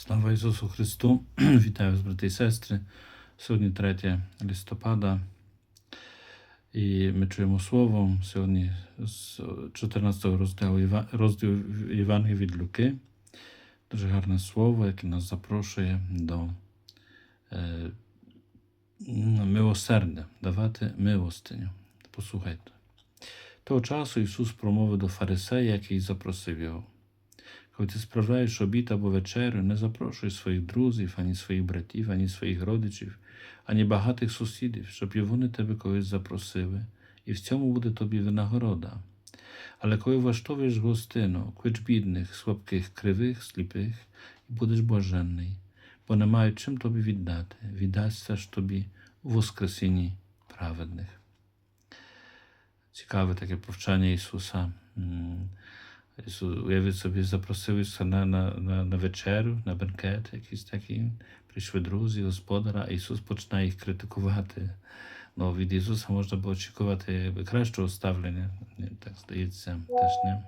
Слава Ісусу Христу! Вітаю вас, брати і сестри. Сьогодні 3 листопада, і ми чуємо слово сьогодні з 14 розділу, розділу Євангелія від Люки. Дуже гарне слово, яке нас запрошує до е, милосердя, давати милостиню. Послухайте. Того часу Ісус промовив до фарисея, який запросив його. Коли ти справляєш обід або вечерю, не запрошуй своїх друзів, ані своїх братів, ані своїх родичів, ані багатих сусідів, щоб і вони тебе колись запросили, і в цьому буде тобі винагорода. Але коли влаштовуєш гостину, клич бідних, слабких, кривих, сліпих, і будеш блаженний, бо не мають чим тобі віддати, віддасться ж тобі у воскресінні праведних. Цікаве таке повчання Ісуса. М, Ісус, уявіть собі, запросив Ісуса на, на, на, на вечерю, на бенкет якийсь такий. Прийшли друзі, господаря, а Ісус починає їх критикувати. Ну, від Ісуса можна було очікувати якби, кращого ставлення, Ні, так здається, теж не.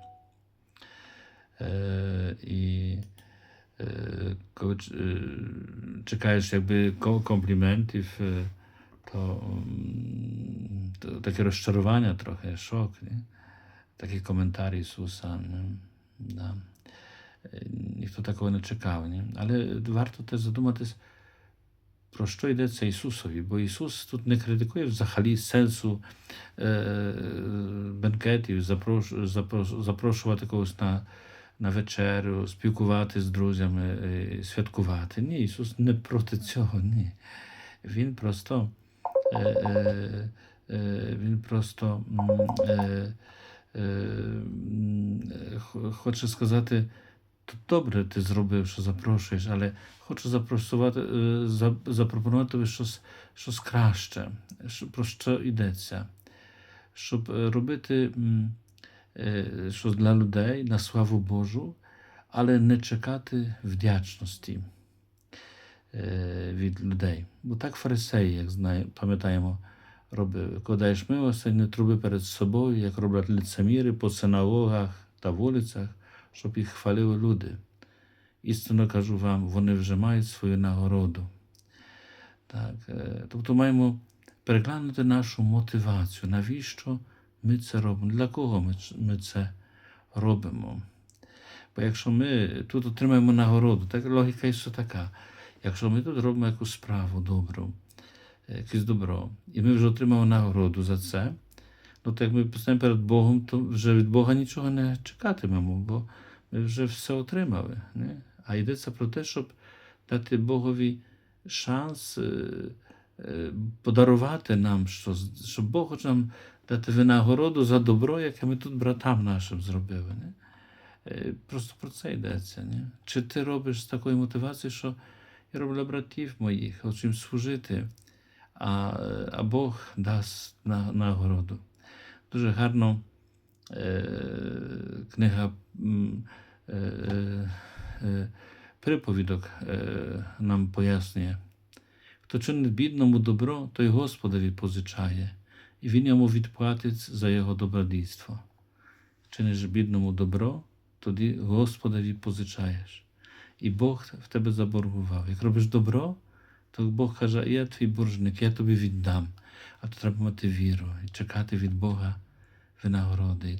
Е, і е, коли ч- е, чекаєш якби ко- Такі коментарі Ісуса. Да. Е, Ніхто такого не чекав. Ні? Але варто теж задуматись, про що йдеться Ісусові, бо Ісус тут не критикує взагалі сенсу е, бенкетів, запрош, запрош, запрошувати когось на, на вечерю, спілкувати з друзями, е, святкувати. Ні, Ісус не проти цього, ні. Він просто, е, е, е, він просто е, е, м, х- хоче сказати, то добре ти зробив, що запрошуєш, але хочу запросувати, е, за- запропонувати тобі щось, щось краще, що- про що йдеться, щоб е, робити м, е, щось для людей на славу Божу, але не чекати вдячності е, від людей. Бо так фарисеї, як знає, пам'ятаємо, робили. Коли даєш милостинь, не труби перед собою, як роблять лицеміри по синагогах та вулицях, щоб їх хвалили люди. Істинно кажу вам, вони вже мають свою нагороду. Так, е, тобто маємо переглянути нашу мотивацію, навіщо ми це робимо, для кого ми, це робимо. Бо якщо ми тут отримаємо нагороду, так логіка Ісуса така. Якщо ми тут робимо якусь справу добру, якесь добро, і ми вже отримаємо нагороду за це, ну так як ми постаємо перед Богом, то вже від Бога нічого не чекатимемо, бо ми вже все отримали. Не? А йдеться про те, щоб дати Богові шанс е, е, подарувати нам щось, щоб Бог хоче нам дати винагороду за добро, яке ми тут братам нашим зробили. Не? Е, Просто про це йдеться. Не? Чи ти робиш з такою мотивацією, що я роблю братів моїх, хочу їм служити, а, а Бог дасть на, нагороду. Дуже гарно е, книга е, е, е, приповідок е, нам пояснює. Хто чинить бідному добро, той Господові позичає, і він йому відплатить за його добродійство. Чиниш бідному добро, тоді Господові позичаєш. І Бог в тебе заборгував. Як робиш добро, то Бог каже, я твій боржник, я тобі віддам. А то треба мати віру і чекати від Бога винагороди.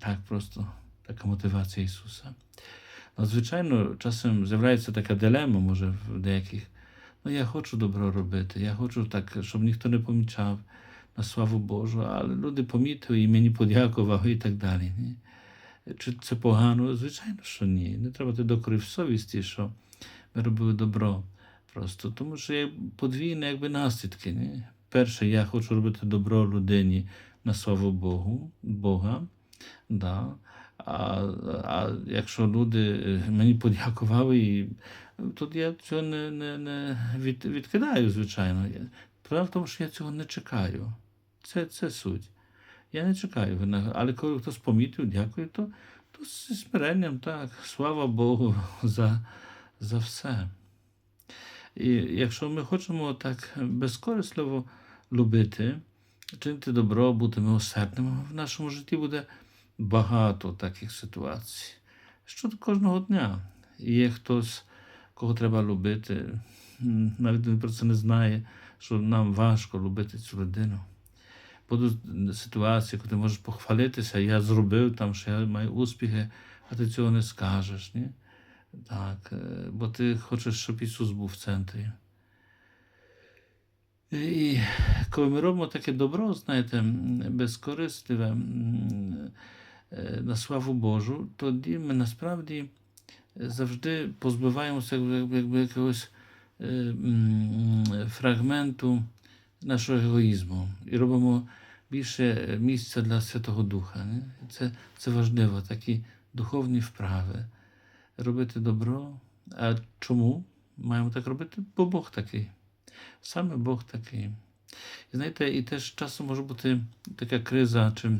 Так просто така мотивація Ісуса. Ну, звичайно, часом з'являється така дилема, може, в деяких. Ну, я хочу добро робити, я хочу так, щоб ніхто не помічав на славу Божу, але люди помітили і мені подякували і так далі. Ні? Чи це погано? Звичайно, що ні. Не треба ти докорив совісті, що ми робили добро. Просто тому що є подвійні якби наслідки. Ні? Перше, я хочу робити добро людині на славу Богу, Бога. Да. А, а якщо люди е, мені подякували, і, то я цього не, не, не від, відкидаю, звичайно. Справа в тому, що я цього не чекаю. Це, це суть. Я не чекаю. Але коли хтось помітив, дякую, то, то зі смиренням так. Слава Богу за, за все. І якщо ми хочемо так безкорисливо любити, чинити добро, бути милосердними, в нашому житті буде багато таких ситуацій. Що кожного дня є хтось, кого треба любити. Навіть він про це не знає, що нам важко любити цю людину. Будуть ситуації, коли ти можеш похвалитися, я зробив там, що я маю успіхи, а ти цього не скажеш. Ні? Так, е, бо ти хочеш, щоб Ісус був в центрі. І коли ми робимо таке добро, знаєте, безкорисливе е, на славу Божу, тоді ми насправді завжди позбиваємося якби, якогось е, фрагменту нашого егоїзму і робимо більше місця для Святого Духа. Це, це важливо, такі духовні вправи. Робити добро. А чому маємо так робити? Бо Бог такий. Саме Бог такий. І знаєте, і теж часом може бути така криза, чи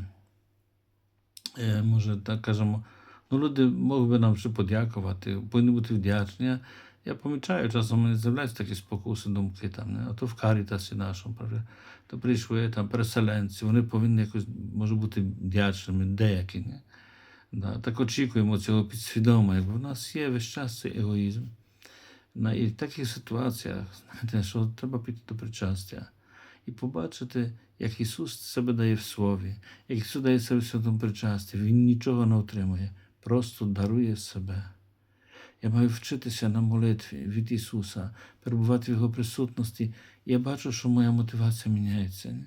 е, може так кажемо, ну люди могли би нам ще подякувати, повинні бути вдячні. Я, помічаю, часом мені з'являються такі спокуси, думки там, не? а то в Карітасі нашому, то прийшли там переселенці, вони повинні якось, може бути вдячними, деякі. Не? Да, так очікуємо цього підсвідомо, якби в нас є весь час цей егоїзм. На, і в таких ситуаціях, знаєте, що треба піти до причастя і побачити, як Ісус себе дає в Слові, як Ісус дає себе в святому причасті. Він нічого не отримує, просто дарує себе. Я маю вчитися на молитві від Ісуса, перебувати в Його присутності, я бачу, що моя мотивація міняється.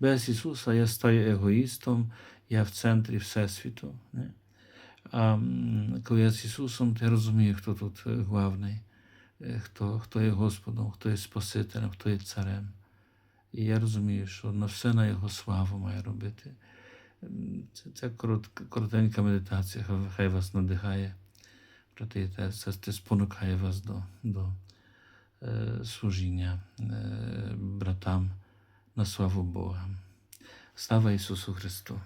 Без Ісуса я стаю егоїстом, я в центрі Всесвіту. А коли я з Ісусом, я розумію, хто тут е, главний, е, хто, хто є Господом, хто є Спасителем, хто є царем. І я розумію, що на все на Його славу маю робити. Це, це коротка, коротенька медитація, хай- вас надихає. Брати це, це спонукає вас до, до е, служіння е, братам на славу Бога. Слава Ісусу Христу!